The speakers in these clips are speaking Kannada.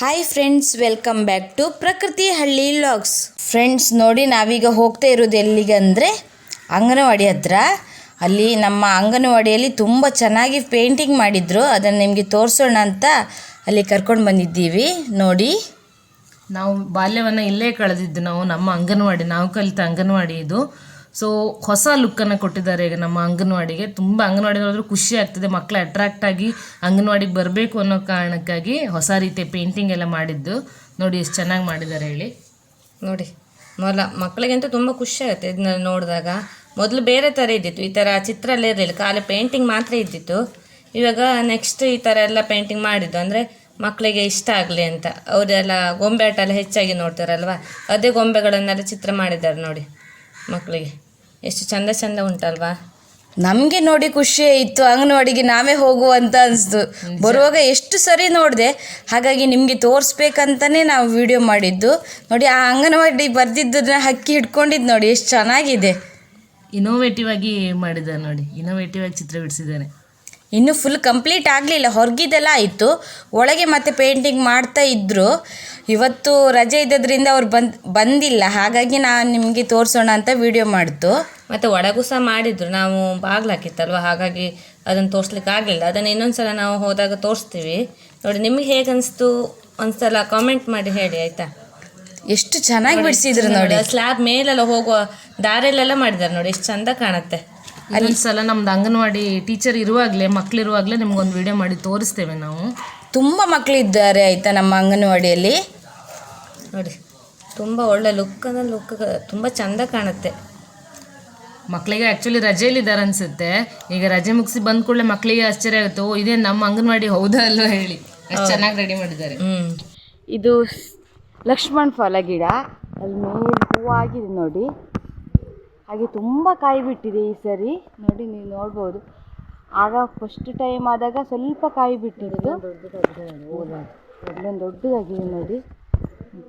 Hi friends welcome back to Prakruti Halli logs friends ನೋಡಿ ನಾವೀಗ ಹೋಗ್ತಾ ಇರೋದು ಎಲ್ಲಿಗೆ ಅಂದರೆ ಅಂಗನವಾಡಿ ಹತ್ರ. ಅಲ್ಲಿ ನಮ್ಮ ಅಂಗನವಾಡಿಯಲ್ಲಿ ತುಂಬ ಚೆನ್ನಾಗಿ ಪೇಂಟಿಂಗ್ ಮಾಡಿದ್ರು. ಅದನ್ನು ನಿಮಗೆ ತೋರಿಸೋಣ ಅಂತ ಅಲ್ಲಿ ಕರ್ಕೊಂಡು ಬಂದಿದ್ದೀವಿ. ನೋಡಿ. ನಾವು ಬಾಲ್ಯವನ್ನು ಇಲ್ಲೇ ಕಳೆದಿದ್ದು ನಾವು ನಮ್ಮ ಅಂಗನವಾಡಿ, ನಾವು ಕಲಿತ ಅಂಗನವಾಡಿ ಇದು. ಸೊ ಹೊಸ ಲುಕ್ಕನ್ನು ಕೊಟ್ಟಿದ್ದಾರೆ ಈಗ ನಮ್ಮ ಅಂಗನವಾಡಿಗೆ. ತುಂಬ ಅಂಗನವಾಡಿ ನೋಡಿದ್ರೆ ಖುಷಿ ಆಗ್ತದೆ. ಮಕ್ಕಳು ಅಟ್ರಾಕ್ಟ್ ಆಗಿ ಅಂಗನವಾಡಿಗೆ ಬರಬೇಕು ಅನ್ನೋ ಕಾರಣಕ್ಕಾಗಿ ಹೊಸ ರೀತಿಯ ಪೇಂಟಿಂಗ್ ಎಲ್ಲ ಮಾಡಿದ್ದು. ನೋಡಿ ಎಷ್ಟು ಚೆನ್ನಾಗಿ ಮಾಡಿದ್ದಾರೆ ಹೇಳಿ. ನೋಡಿ ಮೊಲ ಮಕ್ಕಳಿಗಂತೂ ತುಂಬ ಖುಷಿ ಆಗುತ್ತೆ ಇದನ್ನ ನೋಡಿದಾಗ. ಮೊದಲು ಬೇರೆ ಥರ ಇದ್ದಿತ್ತು. ಈ ಥರ ಚಿತ್ರ ಎಲ್ಲ ಇರಲಿಲ್ಲ. ಖಾಲಿ ಪೇಂಟಿಂಗ್ ಮಾತ್ರ ಇದ್ದಿತ್ತು. ಇವಾಗ ನೆಕ್ಸ್ಟ್ ಈ ಥರ ಎಲ್ಲ ಪೇಂಟಿಂಗ್ ಮಾಡಿದ್ದು. ಅಂದರೆ ಮಕ್ಕಳಿಗೆ ಇಷ್ಟ ಆಗಲಿ ಅಂತ. ಅವರೆಲ್ಲ ಗೊಂಬೆ ಆಟ ಎಲ್ಲ ಹೆಚ್ಚಾಗಿ ನೋಡ್ತಾರಲ್ವ? ಅದೇ ಗೊಂಬೆಗಳನ್ನೆಲ್ಲ ಚಿತ್ರ ಮಾಡಿದ್ದಾರೆ ನೋಡಿ. ಮಕ್ಕಳಿಗೆ ಎಷ್ಟು ಚಂದ ಚಂದ ಉಂಟಲ್ವಾ? ನಮಗೆ ನೋಡಿ ಖುಷಿ ಇತ್ತು ಅಂಗನವಾಡಿಗೆ ನಾವೇ ಹೋಗುವಂತ ಅನಿಸ್ತು. ಬರುವಾಗ ಎಷ್ಟು ಸರಿ ನೋಡಿದೆ ಹಾಗಾಗಿ ನಿಮಗೆ ತೋರಿಸ್ಬೇಕಂತಲೇ ನಾವು ವಿಡಿಯೋ ಮಾಡಿದ್ದು. ನೋಡಿ ಆ ಅಂಗನವಾಡಿ ಬರೆದಿದ್ದನ್ನ ಹಕ್ಕಿ ಹಿಡ್ಕೊಂಡಿದ್ದು ನೋಡಿ ಎಷ್ಟು ಚೆನ್ನಾಗಿದೆ. ಇನೋವೇಟಿವ್ ಆಗಿ ಮಾಡಿದ್ದಾರೆ ನೋಡಿ ಇನೋವೇಟಿವ್ ಆಗಿ ಚಿತ್ರ ಬಿಡಿಸಿದ್ದಾರೆ ಇನ್ನು ಫುಲ್ ಕಂಪ್ಲೀಟ್ ಆಗಲಿಲ್ಲ. ಹೊರಗಿದೆಲ್ಲ ಆಯಿತು. ಒಳಗೆ ಮತ್ತೆ ಪೇಂಟಿಂಗ್ ಮಾಡ್ತಾ ಇದ್ದರು ಇವತ್ತು ರಜೆ ಇದ್ದದ್ರಿಂದ ಅವ್ರು ಬಂದ್ ಬಂದಿಲ್ಲ. ಹಾಗಾಗಿ ನಾನು ನಿಮಗೆ ತೋರಿಸೋಣ ಅಂತ ವಿಡಿಯೋ ಮಾಡ್ತು ಮತ್ತು ಒಳಗೂ ಸಹ ಮಾಡಿದ್ರು. ನಾವು ಬಾಗ್ಲಾಕಿತ್ತಲ್ವ ಹಾಗಾಗಿ ಅದನ್ನು ತೋರಿಸ್ಲಿಕ್ಕೆ ಆಗಲಿಲ್ಲ. ಅದನ್ನು ಇನ್ನೊಂದ್ಸಲ ನಾವು ಹೋದಾಗ ತೋರಿಸ್ತೀವಿ. ನೋಡಿ ನಿಮಗೆ ಹೇಗೆ ಅನಿಸ್ತು? ಒಂದ್ಸಲ ಕಾಮೆಂಟ್ ಮಾಡಿ ಹೇಳಿ ಆಯಿತಾ? ಎಷ್ಟು ಚೆನ್ನಾಗಿ ಬಿಡಿಸಿದ್ರು ನೋಡಿ ಸ್ಲ್ಯಾಬ್ ಮೇಲೆಲ್ಲ ಹೋಗುವ ದಾರಿಯಲ್ಲೆಲ್ಲ ಮಾಡಿದ್ದಾರೆ ನೋಡಿ. ಎಷ್ಟು ಚಂದ ಕಾಣುತ್ತೆ. ಅಲ್ಲಿ ಸಲ ನಮ್ದು ಅಂಗನವಾಡಿ ಟೀಚರ್ ಇರುವಾಗಲೇ ಮಕ್ಳು ಇರುವಾಗಲೇ ನಿಮ್ಗೊಂದು ವಿಡಿಯೋ ಮಾಡಿ ತೋರಿಸ್ತೇವೆ ನಾವು. ತುಂಬ ಮಕ್ಕಳಿದ್ದಾರೆ ಆಯಿತಾ ನಮ್ಮ ಅಂಗನವಾಡಿಯಲ್ಲಿ? ನೋಡಿ. ತುಂಬ ಒಳ್ಳೆ ಲುಕ್ ಅಂದ್ರೆ ಲುಕ್ ತುಂಬ ಚಂದ ಕಾಣುತ್ತೆ. ಮಕ್ಕಳಿಗೆ ಆ್ಯಕ್ಚುಲಿ ರಜೆಯಲ್ಲಿದ್ದಾರೆ ಅನ್ಸುತ್ತೆ. ಈಗ ರಜೆ ಮುಗಿಸಿ ಬಂದ ಕೂಡಲೇ ಮಕ್ಕಳಿಗೆ ಆಶ್ಚರ್ಯ ಆಗುತ್ತೆ. ಓ ಇದೇ ನಮ್ಮ ಅಂಗನವಾಡಿ ಹೌದಾ ಅಲ್ವಾ ಹೇಳಿ. ಅಷ್ಟು ಚೆನ್ನಾಗಿ ರೆಡಿ ಮಾಡಿದ್ದಾರೆ. ಹ್ಞೂ ಇದು ಲಕ್ಷ್ಮಣ್ ಫಲ ಗಿಡ. ಅಲ್ಲಿ ಮೇಲೆ ಹೂವಾಗಿದೆ ನೋಡಿ. ಹಾಗೆ ತುಂಬ ಕಾಯಿ ಬಿಟ್ಟಿದೆ ಈ ಸರಿ. ನೋಡಿ ನೀವು ನೋಡ್ಬೋದು. ಆಗ ಫಸ್ಟ್ ಟೈಮ್ ಆದಾಗ ಸ್ವಲ್ಪ ಕಾಯಿ ಬಿಟ್ಟಿರೋದು ಒಂದೊಂದು ದೊಡ್ಡದಾಗಿದೆ ನೋಡಿ.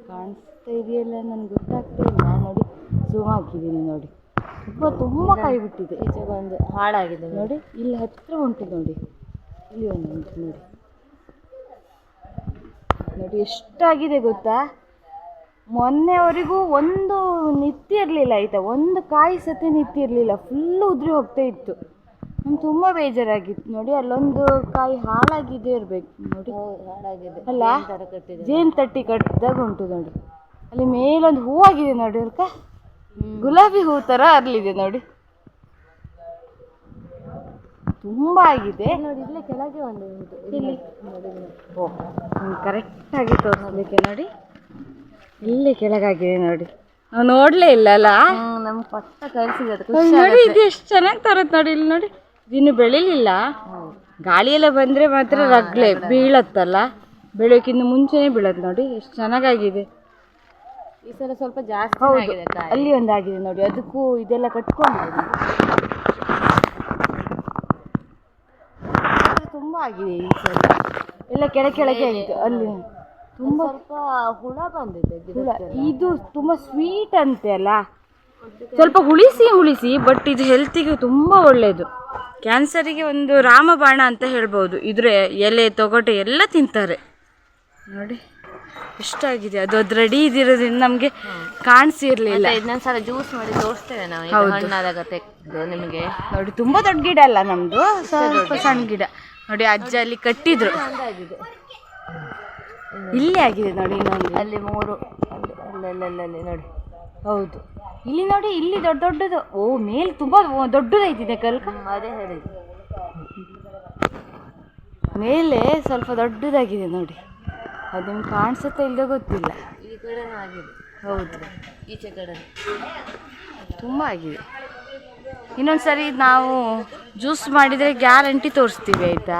ಕಾಣಿಸ್ತಾ ಇದೆಯಲ್ಲ ನನಗೆ ಗೊತ್ತಾಗ್ತಾ ಇಲ್ಲ. ನೋಡಿ ಝೂಮ್ ಹಾಕಿದ್ದೀನಿ ನೋಡಿ. ತುಂಬ ತುಂಬ ಕಾಯಿ ಬಿಟ್ಟಿದೆ ಒಂದು ಹಾಳಾಗಿದೆ ನೋಡಿ. ಇಲ್ಲಿ ಹತ್ತಿರ ಉಂಟು ನೋಡಿ. ಇಲ್ಲಿ ಒಂದು ಉಂಟು ನೋಡಿ. ನೋಡಿ ಎಷ್ಟಾಗಿದೆ ಗೊತ್ತಾ? ಮೊನ್ನೆವರೆಗೂ ಒಂದು ನಿತ್ತಿರಲಿಲ್ಲ ಆಯಿತಾ ಒಂದು ಕಾಯಿ ಸತಿ ನಿತ್ತಿರಲಿಲ್ಲ ಫುಲ್ಲು ಉದ್ರಿ ಹೋಗ್ತಾ ಇತ್ತು. ನಮ್ಗೆ ತುಂಬ ಬೇಜಾರಾಗಿತ್ತು ನೋಡಿ ಅಲ್ಲೊಂದು ಕಾಯಿ ಹಾಳಾಗಿದೆ ಇರಬೇಕು ನೋಡಿ. ಹಾಳಾಗಿದೆ. ಅಲ್ಲ ಜೇನು ತಟ್ಟಿ ಕಟ್ಟಿದಾಗ ಉಂಟು ನೋಡಿ. ಅಲ್ಲಿ ಮೇಲೊಂದು ಹೂವಾಗಿದೆ ನೋಡಿ ಅಲ್ಕ? ಗುಲಾಬಿ ಹೂ ಥರ ಅರಲಿದೆ ನೋಡಿ. ತುಂಬ ಆಗಿದೆ. ನೋಡಿ ಇಲ್ಲೇ ಕೆಳಗೆ ಒಂದು ಇಲ್ಲಿ ಓ ಕರೆಕ್ಟಾಗಿ ತೋರಿಸ್ಲಿಕ್ಕೆ ನೋಡಿ. ಇಲ್ಲಿ ಕೆಳಗಾಗಿದೆ ನೋಡಿ. ನಾವು ನೋಡಲೇ ಇಲ್ಲ ಅಲ್ಲ ನಮ್ಗೆ ಪಕ್ಕ ಕಳಿಸಿದ್ದು ನೋಡಿ ಇದು ಎಷ್ಟು ಚೆನ್ನಾಗಿ ತರುತ್ತೆ ನೋಡಿ ಇಲ್ಲಿ ನೋಡಿ. ಇನ್ನು ಬೆಳಿಲಿಲ್ಲ. ಗಾಳಿಯೆಲ್ಲ ಬಂದರೆ ಮಾತ್ರ ರಗ್ಲೆ ಬೀಳತ್ತಲ್ಲ? ಬೆಳಕಿಂದ ಮುಂಚೆನೇ ಬೀಳತ್ತೆ ನೋಡಿ ಎಷ್ಟು ಚೆನ್ನಾಗಾಗಿದೆ. ಈ ಸಲ ಸ್ವಲ್ಪ ಜಾಸ್ತಿ ಹೌದು ಅಲ್ಲಿ ಒಂದಾಗಿದೆ ನೋಡಿ ಅದಕ್ಕೂ ಇದೆಲ್ಲ ಕಟ್ಕೊಂಡು ತುಂಬ ಆಗಿದೆ ಈ ಸಲ. ಎಲ್ಲ ಕೆಳ ಕೆಳಗೆ ಆಗಿದೆ ಅಲ್ಲಿ. ತುಂಬ ಸ್ವಲ್ಪ ಹುಳ ಬಂದಿದೆ. ಇದು ತುಂಬಾ ಸ್ವೀಟ್ ಅಂತೆ ಅಲ್ಲ. ಸ್ವಲ್ಪ ಹುಳಿಸಿ ಹುಳಿಸಿ ಬಟ್ ಇದು ಹೆಲ್ತಿಗೆ ತುಂಬಾ ಒಳ್ಳೆಯದು ಕ್ಯಾನ್ಸರಿಗೆ ಒಂದು ರಾಮಬಾಣ ಅಂತ ಹೇಳ್ಬೋದು. ಇದ್ರ ಎಲೆ ತೊಗಟೆ ಎಲ್ಲ ತಿಂತಾರೆ. ನೋಡಿ ಎಷ್ಟಾಗಿದೆ. ಅದು ಅದು ರೆಡಿ ಇದಿರೋದ್ರಿಂದ ನಮಗೆ ಕಾಣಿಸಿರ್ಲಿಲ್ಲ. ಇನ್ನೊಂದ್ಸಲ ಜ್ಯೂಸ್ ಮಾಡಿ ತೋರಿಸ್ತೇವೆ ನಾವು. ಹಣ್ಣಾದಾಗ ತೆಗೆದು ನಿಮಗೆ. ನೋಡಿ ತುಂಬಾ ದೊಡ್ಡ ಗಿಡ ಅಲ್ಲ ನಮ್ದು. ಸ್ವಲ್ಪ ಸಣ್ಣ ಗಿಡ. ನೋಡಿ ಅಜ್ಜ ಅಲ್ಲಿ ಕಟ್ಟಿದ್ರು. ಇಲ್ಲಿ ಆಗಿದೆ ನೋಡಿ ಇನ್ನೊಂದು. ಅಲ್ಲಿ ಮೂರು ಅಲ್ಲಲ್ಲಲ್ಲಿ ನೋಡಿ. ಹೌದು. ಇಲ್ಲಿ ನೋಡಿ ಇಲ್ಲಿ ದೊಡ್ಡ ದೊಡ್ಡದು. ಓ ಮೇಲೆ ತುಂಬಾ ದೊಡ್ಡದೈತಿದೆ ಕಲ್ಕ ಅದೇ ಹೇಳಿ ಮೇಲೆ ಸ್ವಲ್ಪ ದೊಡ್ಡದಾಗಿದೆ ನೋಡಿ. ಅದು ನಿಮ್ಗೆ ಕಾಣಿಸುತ್ತಾ ಇಲ್ಲದೆ ಗೊತ್ತಿಲ್ಲ. ಈ ಕಡೆ ಆಗಿದೆ ಹೌದು. ಈಚೆ ಕಡೆ. ತುಂಬ ಆಗಿದೆ. ಇನ್ನೊಂದು ಸರಿ ನಾವು ಜ್ಯೂಸ್ ಮಾಡಿದರೆ ಗ್ಯಾರಂಟಿ ತೋರಿಸ್ತೀವಿ ಆಯಿತಾ?